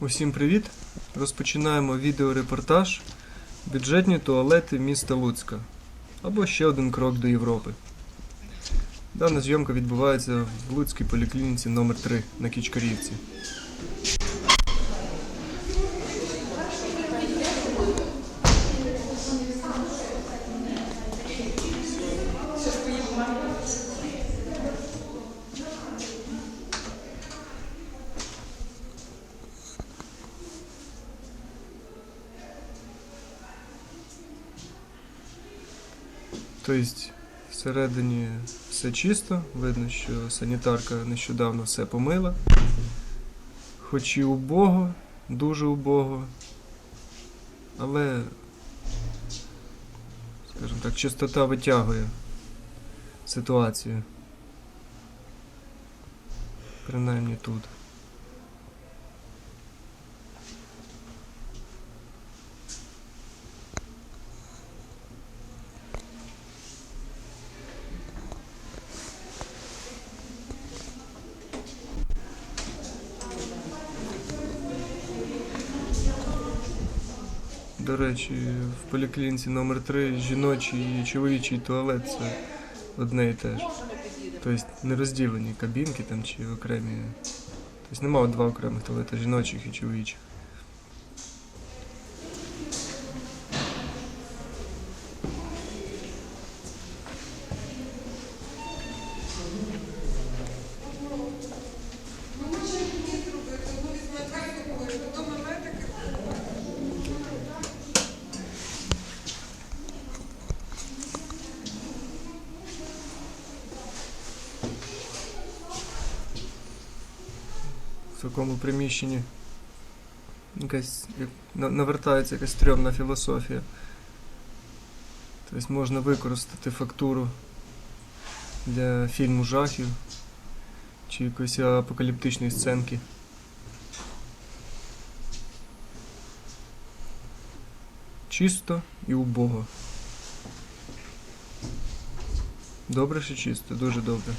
Усім привіт! Розпочинаємо відеорепортаж Бюджетні туалети міста Луцька або ще один крок до Європи. Дана зйомка відбувається в Луцькій поліклініці номер 3 на Кічкарівці. Тобто всередині все чисто, видно, що санітарка нещодавно все помила. Хоч і убого, дуже убого, але, скажімо так, чистота витягує ситуацію. Принаймні тут. До речі, в поліклініці номер 3 жіночий і чоловічий туалет це одне і те ж. Тобто не розділені кабінки там чи окремі. Тобто немає два окремих туалети жіночих і чоловічих. Такому приміщенні якась як навертається якась стрьомна філософія. Тобто можна використати фактуру для фільму жахів чи якоїсь апокаліптичної сценки. Чисто і убого. Добре, що чисто, дуже добре.